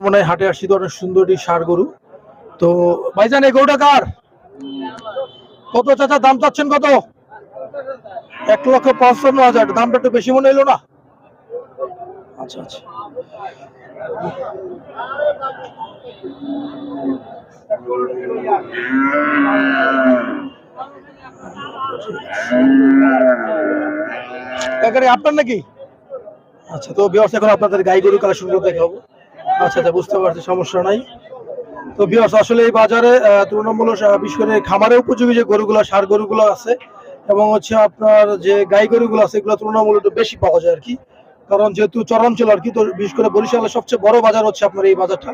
মনে হয় হাটে আসছি তো অনেক সুন্দরী সার গরু। তো ভাইজান, এই গরুটা কার? কত চাচা, দাম চাচ্ছেন কত? এক লক্ষ পঞ্চান্ন হাজার, দামটা একটু বেশি মনে এলো না? আচ্ছা আচ্ছা। আপনার নাকি? আচ্ছা তো বিয়ার্স এখন আপনাদের গাই গরু কালেকশন করে দেখাবো। আচ্ছা আচ্ছা বুঝতে পারছি, সমস্যা নাই। তো বিয়ার্স আসলে এই বাজারে তুলনামূলক বিশেষ করে খামারে উপযোগী যে গরুগুলো, সার গরুগুলো আছে, এবং হচ্ছে আপনার যে গাই গরুগুলো আছে, এগুলো তুলনামূলক বেশি পাওয়া যায় আর কি। কারণ যেহেতু চরাঞ্চল আর কি, তো বিশেষ করে বরিশালের সবচেয়ে বড় বাজার হচ্ছে আপনার এই বাজারটা।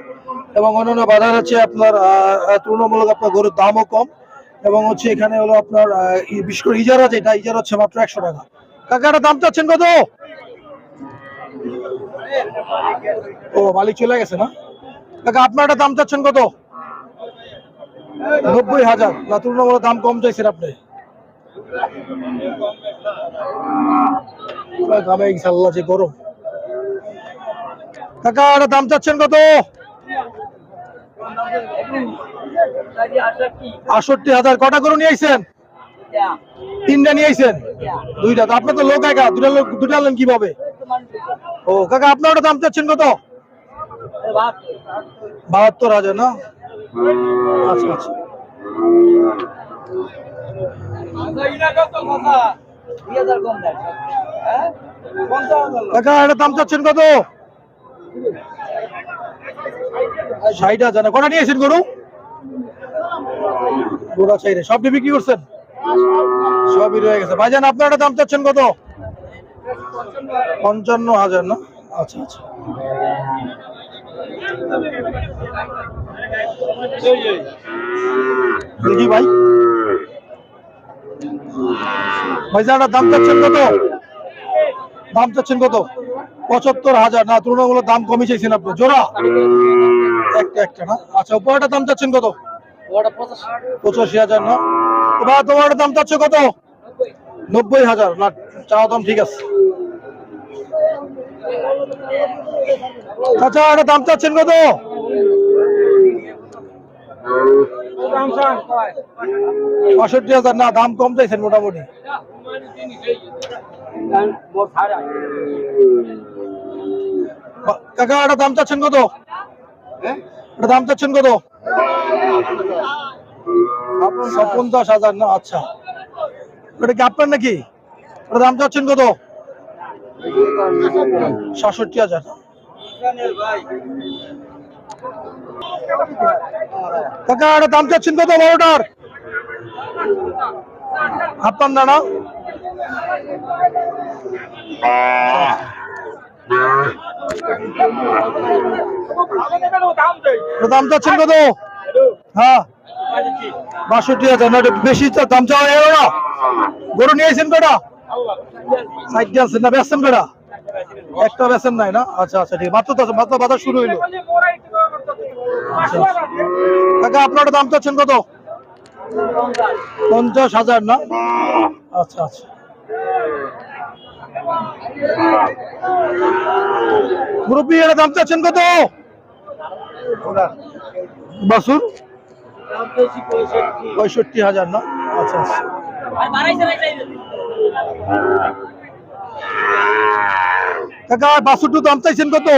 এবং অন্যান্য বাজার হচ্ছে আপনার তুলনামূলক আপনার গরুর দামও কম। এবং হচ্ছে এখানে হলো আপনার বিশেষ করে ইজারা যেটা, ইজারা হচ্ছে মাত্র একশো টাকা। কাকাটা দাম চাচ্ছেন কত? ও, মালিক চলে গেছে না? কাকা আপনার দাম চাচ্ছেন কত? নব্বই হাজার। না তুলনামূলক দাম কম চাইছেন আপনি। পুরা ইনশাল্লাহ গরম। কাকা একটা দাম চাচ্ছেন কত? আষট্টি হাজার। কটা করে নিয়ে আইছেন? তিনটা নিয়ে আইছেন? দুইটা। আপনার তো লোক একা। দুটা লোক দুটা আনলেন কীভাবে? ও, কাকা, আপনার ওটা দাম চাচ্ছেন কত? বাহাত্তর হাজার, না? আচ্ছা আচ্ছা। কটা নিয়েছেন গোড়া সব বিক্রি করছেন? সবই রয়ে গেছে। ভাইজান, আপনার দাম চাচ্ছেন কত? পঞ্চান্ন হাজার না? আচ্ছা আচ্ছা। দেখি ভাই। ভাইজান দাম চাচ্ছেন কত? দাম চাচ্ছেন কত? পঁচাত্তর হাজার। না তুলনামূলক দাম কমই চাইছেন আপনি। জোড়া? একটা একটা না? আচ্ছা উপরটা দাম চাচ্ছেন কত? পঁচাশি। হাজার না? এবার তোমার দাম চাচ্ছে কত? নব্বই হাজার, না, চাওয়া দাম ঠিক আছে। আচ্ছা এটা দাম চাচ্ছেন কত? বাষট্টি হাজার, না, দাম কম চাইছেন মোটামুটি। কাকা এটা দাম চাচ্ছেন কত? এটা দাম চাচ্ছেন কত? পঞ্চাশ হাজার, না আচ্ছা। এটা কি আপনার নাকি? এটা দাম চাচ্ছেন কত? সাতষট্টি হাজার। কাকা এটা দাম চাচ্ছেন কত বারোটার আপনার না না দাম চাচ্ছেন কত? হ্যাঁ। বাষট্টি হাজার না বেশি দাম চাওয়া না। গরু নিয়েছেন কটা সাইড আছেন না কটা একটা বেচেন নাই না? আচ্ছা আচ্ছা ঠিক মাত্র তো মাত্র বাজার শুরু হইল। আচ্ছা, আচ্ছা। কাকা আপনার দাম চাচ্ছেন কত? পঞ্চাশ হাজার না? আচ্ছা আচ্ছা। মুরব্বী এর দাম চাচ্ছেন কত? বাসুর? পঁয়ষট্টি। হাজার না? আচ্ছা আচ্ছা। কাকা বাসুরটু দাম চাইছেন কত?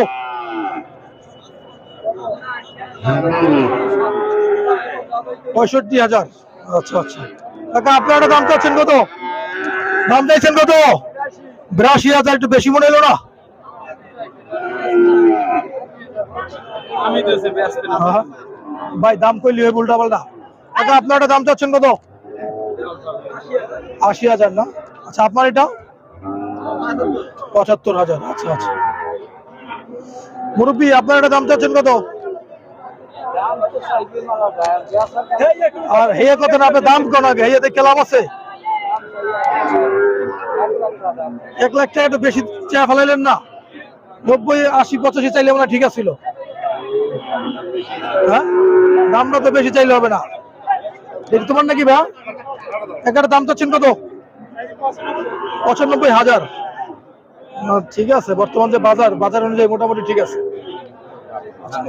পঁয়ষট্টি হাজার। আচ্ছা আচ্ছা। কাকা আপনারা দাম চাচ্ছেন কত? দাম চাইছেন কত? বিরাশি হাজার একটু বেশি মনে এলো না? হ্যাঁ। ভাই, দাম কইলি হয়ে উল্টা পাল্টা। কাকা আপনারা দাম চাচ্ছেন কত? আশি হাজার না? আচ্ছা আপনার এটা? পঁচাত্তর হাজার আচ্ছা আচ্ছা। মুরব্বী, আপনার এটা দাম চাচ্ছেন কত? আর হেয়ে কত না, আপনার দাম কোন আগে হেয়ে দেখে লাভ আছে? এক লাখ টাকা একটু বেশি চা ফেলাইলেন না। নব্বই, আশি, পঁচাশি চাইলে আমরা ঠিক আছিল। হ্যাঁ? দামটা তো বেশি চাইলে হবে না। তোমার নাকি ভাই? একটা দাম চাচ্ছেন কত পঁচানব্বই হাজার। ঠিক আছে, বর্তমান যে বাজার বাজার অনুযায়ী মোটামুটি ঠিক আছে। আচ্ছা।